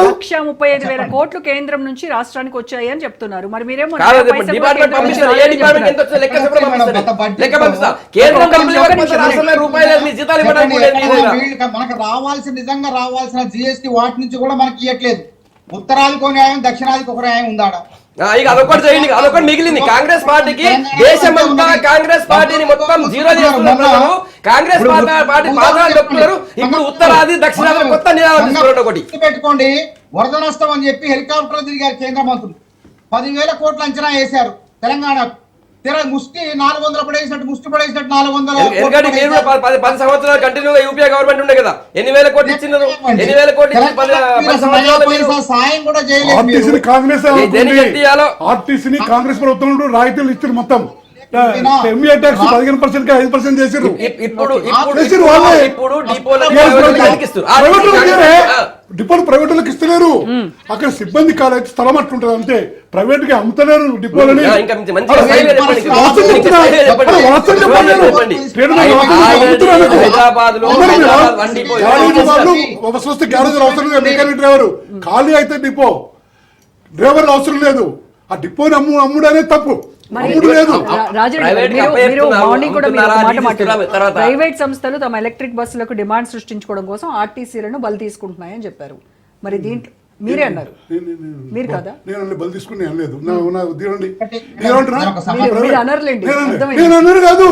కోట్లు లక్ష ముప్పై ఐదు వేల కోట్లు కేంద్రం నుంచి రాష్ట్రానికి వచ్చాయి అని చెప్తున్నారు. మరి మీరేమో మనకు రావాల్సిన నిజంగా రావాల్సిన జిఎస్టీ వాటి నుంచి కూడా మనకి ఇవ్వట్లేదు ఉత్తరాదికి ఒక న్యాయం దక్షిణాదికి ఒక న్యాయం ఉందాడ? ఆ, ఇక అదొకటి చేయండి అదొకటి మిగిలింది. కాంగ్రెస్ పార్టీకి దేశమంతా కాంగ్రెస్ పార్టీని మొత్తం జీరో చేస్తున్నారు. కాంగ్రెస్ పార్టీ పార్టీ పాదాలు చెప్తున్నారు ఇప్పుడు ఉత్తరాది దక్షిణాది కొత్త నినాదం ఒకటి పెట్టుకోండి వరద నష్టం అని చెప్పి హెలికాప్టర్ తిరిగారు కేంద్ర మంత్రులు. పదివేల కోట్ల అంచనా వేశారు తెలంగాణకు తెర ముష్టి నాలుగు వందల పడేసినట్టు ముష్టి పడేసినట్టు నాలుగు వందల పది- సంవత్సరాలు కంటిన్యూగా గవర్నమెంట్ ఉండే కదా. ఎన్ని వేల కోట్లు ఇచ్చినారు? ఎన్ని వేల కోట్లు ఇచ్చి పది పది సంవత్సరాలు మీరు పైసా సాయం కూడా చేయలేదు. కాంగ్రెస్? ఆర్టీసీని ప్రభుత్వం రాయితీలు ఇచ్చారు మొత్తం. ట్యాక్స్ పదిహేను పర్సెంట్ ఐదు పర్సెంట్ ఇప్పుడు ఇప్పుడు వాళ్ళే. ఇప్పుడు. డిపోలు ప్రైవేట్ వాళ్ళకి ఇస్తలేరు. అక్కడ సిబ్బంది కాలేదు స్థలం అట్లుంటది అంతే. ప్రైవేట్గా అమ్ముతలేరు డిపోలని. గ్యారేజ్? ఒక స్వస్థ గ్యారేజ్ అవసరం లేదు. Mechanic driver. ఖాళీ అయితే డిపో. డ్రైవర్ అవసరం లేదు. ఆ డిపోని అమ్ము అమ్ముడు అనేది తప్పు. ప్రైవేట్ సంస్థలు తమ ఎలక్ట్రిక్ బస్సులకు డిమాండ్ సృష్టించుకోవడం కోసం ఆర్టీసీలను బలి తీసుకుంటున్నాయని చెప్పారు. మరి దీంట్లో మీరే అన్నారు. నేను- నేను- నేను- మీరు కదా? నేను బలి తీసుకుని? నేను అన్నారు కాదు.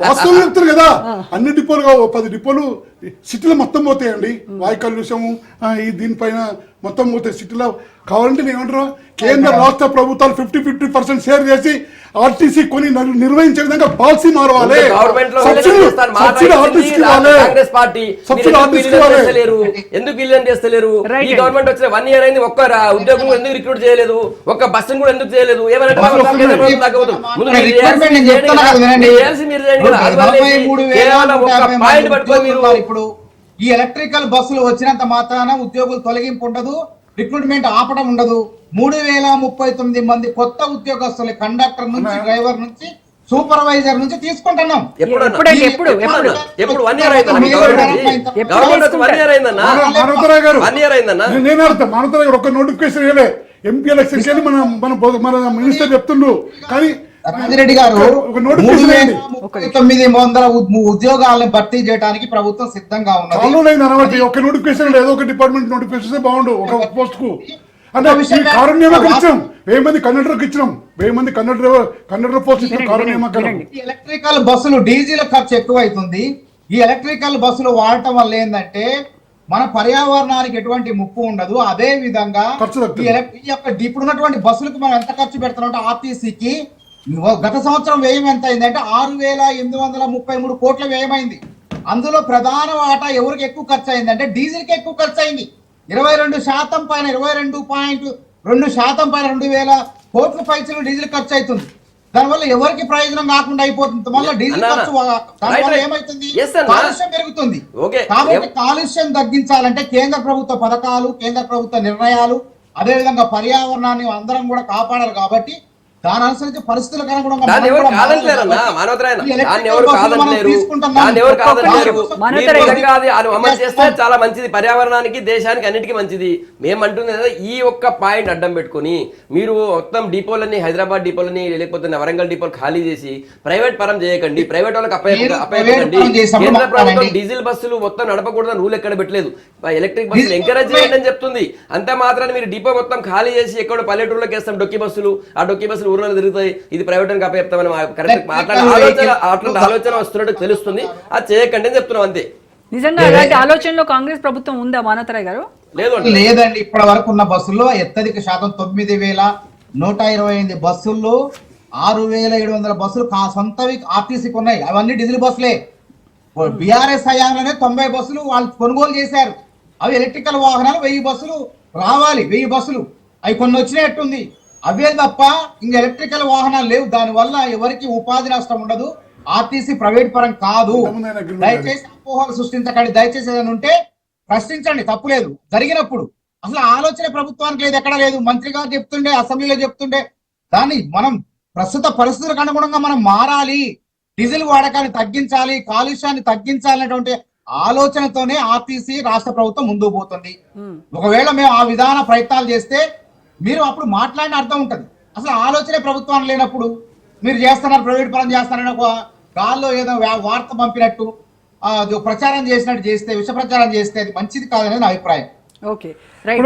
వాస్తవం చెప్తారు కదా. అన్ని డిపోలు కావు పది డిపోలు సిటీలో మొత్తం పోతాయండి. వాయు కాలుష్యము ఈ దీనిపైన మొత్తం పోతాయి సిటీలో కావాలంటే నేను ఏమంటారా కేంద్ర రాష్ట్ర ప్రభుత్వాలు ఫిఫ్టీ ఫిఫ్టీ పర్సెంట్ షేర్ చేసి ఆర్టీసీ కొని నిర్వహించే విధంగా policy మారవాలి. Subsidy Congress party. Subsidy ఎందుకు విలీనం చేస్తలేరు? ఎందుకు విలీనం చేస్తలేరు? Right ఈ. గవర్నమెంట్ వచ్చిన వన్ ఇయర్ అయింది ఒక్క రా- ఉద్యోగం ఎందుకు రిక్రూట్ చేయలేదు? ఒక్క బస్సును కూడా ఎందుకు చేయలేదు? మరి పాయింట్ మీరు ఉద్యోగులు ఇప్పుడు. ఈ ఎలక్ట్రికల్ బస్సులు వచ్చినంత మాత్రాన ఉద్యోగులు తొలగింపు ఉండదు రిక్రూట్మెంట్ ఆపడం ఉండదు. మూడు వేల ముప్పై తొమ్మిది మంది కొత్త ఉద్యోగస్తులు కండక్టర్ నుంచి డ్రైవర్ నుంచి సూపర్వైజర్ నుంచి తీసుకుంటున్నాం. గారు వన్ ఇయర్ అయిందన్న? నేను- నేను అర్థం మానవతరావు గారు ఒక నోటిఫికేషన్ ఇవ్వలే. ఎంపీ ఎలక్షన్కి మన మన మినిస్టర్ చెప్తుండ్రు కానీ రాజిరెడ్డి గారు తొమ్మిది వందల ఉద్- ఉద్యోగాలను భర్తీ చేయడానికి ప్రభుత్వం సిద్ధంగా ఉన్నది. లేదు ఒక నోటిఫికేషన్ ఏదో ఒక డిపార్ట్మెంట్ నోటిఫికేషన్ బాగుండు ఒక పోస్ట్కు అంటే వెయ్యి మంది కండక్టర్కి ఇచ్చినాం. వెయ్యి మంది కండక్టర్ కండక్టర్ పోస్ట్ ఎలక్ట్రికల్ బస్సులు డీజిల్ ఖర్చు ఎక్కువైతుంది. ఈ ఎలక్ట్రికల్ బస్సులు వాడటం వల్ల ఏంటంటే మన పర్యావరణానికి ఎటువంటి ముప్పు ఉండదు. అదే విధంగా. ఈ యొక్క ఇప్పుడు ఉన్నటువంటి బస్సులకు మనం ఎంత ఖర్చు పెడుతున్నాం అంటే ఆర్టీసీకి గత సంవత్సరం వ్యయం ఎంత అయిందంటే ఆరు వేల ఎనిమిది వందల ముప్పై మూడు కోట్ల వ్యయమైంది అందులో ప్రధాన వాటా ఎవరికి ఎక్కువ ఖర్చు అయింది అంటే డీజిల్కి ఎక్కువ ఖర్చు అయింది ఇరవై రెండు శాతం పైన ఇరవై రెండు పాయింట్ రెండు శాతం పైన రెండు వేల కోట్ల పైసలు డీజిల్ ఖర్చు అవుతుంది దానివల్ల ఎవరికి ప్రయోజనం కాకుండా అయిపోతుంది మళ్ళీ డీజిల్ ఖర్చు దానివల్ల. ఏమైతుంది. కాలుష్యం పెరుగుతుంది. కాబట్టి కాలుష్యం తగ్గించాలంటే కేంద్ర ప్రభుత్వ పథకాలు కేంద్ర ప్రభుత్వ నిర్ణయాలు అదేవిధంగా పర్యావరణాన్ని అందరం కూడా కాపాడాలి కాబట్టి దాని అనుసరించి పరిస్థితులకు అనుగుణంగా దాన్ని ఎవరు మానవతరాయన? దాన్ని ఎవరు కాదంటలేరు. దాన్ని ఎవరు కాదంటలేరు? మీరు నిజంగా అది అమలు చేస్తే చాలా మంచిది. పర్యావరణానికి దేశానికి అన్నిటికీ మంచిది. మేము అంటుంది కదా, ఈ ఒక్క పాయింట్ అడ్డం పెట్టుకొని మీరు మొత్తం డిపోలని హైదరాబాద్ డిపోలని లేకపోతే వరంగల్ డిపోలు ఖాళీ చేసి ప్రైవేట్ పరం చేయకండి. ప్రైవేట్ వాళ్ళకి అప్పయ్యకండి కేంద్ర ప్రభుత్వం. డీజిల్ బస్సులు మొత్తం నడపకూడదని రూల్ ఎక్కడ పెట్టలేదు? ఎలక్ట్రిక్ బస్సులు ఎంకరేజ్. చేయండి అని చెప్తుంది. అంతే మాత్రాన్ని మీరు డిపో మొత్తం ఖాళీ చేసి ఎక్కడ పల్లెటూరులోకి వేస్తాం డొక్కి బస్సులు. ఆ డొక్కి బస్సులు ఊర్లలో తిరుగుతాయి. ఇది ప్రైవేట్ అని కరెక్ట్ మాట్లాడే ఆలోచన అట్లాంటి ఆలోచన వస్తున్నట్టు తెలుస్తుంది. అది చేయకండి అని చెప్తున్నాం అంతే. నిజంగా అలాంటి ఆలోచనలో కాంగ్రెస్ ప్రభుత్వం ఉందా మానతరాయ్ గారు? లేదండి. ఇప్పటి వరకు ఉన్న బస్సుల్లో అత్యధిక శాతం తొమ్మిది వేల నూట ఇరవై ఎనిమిది బస్సుల్లో ఆరు వేల ఏడు వందల బస్సులు కా సొంతవి ఆర్టీసీకి ఉన్నాయి. అవన్నీ డీజిల్ బస్సులే. బీఆర్ఎస్ హయాంలోనే తొంభై బస్సులు వాళ్ళు కొనుగోలు చేశారు. అవి ఎలక్ట్రికల్ వాహనాలు వెయ్యి బస్సులు రావాలి. వెయ్యి బస్సులు. అవి కొన్ని వచ్చినట్టుంది. అవే తప్ప ఇంక ఎలక్ట్రికల్ వాహనాలు లేవు. దానివల్ల ఎవరికి ఉపాధి నష్టం ఉండదు. ఆర్టీసీ ప్రైవేట్ పరం కాదు. దయచేసి అపోహలు సృష్టించకండి. దయచేసి ఏదైనా ఉంటే ప్రశ్నించండి. తప్పులేదు జరిగినప్పుడు. అసలు ఆలోచన ప్రభుత్వానికి లేదు. ఎక్కడ లేదు. మంత్రి గారు చెప్తుండే అసెంబ్లీలో చెప్తుండే. దాన్ని మనం ప్రస్తుత పరిస్థితులకు అనుగుణంగా మనం మారాలి. డీజిల్ వాడకాన్ని తగ్గించాలి. కాలుష్యాన్ని తగ్గించాలనేటువంటి ఆలోచనతోనే ఆర్టీసీ రాష్ట్ర ప్రభుత్వం ముందుకు పోతుంది. ఒకవేళ మేము ఆ విధాన ప్రయత్నాలు చేస్తే మీరు అప్పుడు మాట్లాడిన అర్థం ఉంటుంది. అసలు ఆలోచనే ప్రభుత్వం లేనప్పుడు మీరు చేస్తున్నారు ప్రైవేట్ పరం చేస్తున్నారని ఒక గాల్లో ఏదో వార్త పంపినట్టు ప్రచారం చేసినట్టు చేస్తే విష ప్రచారం చేస్తే అది మంచిది కాదనేది నా అభిప్రాయం. ఓకే. రైట్.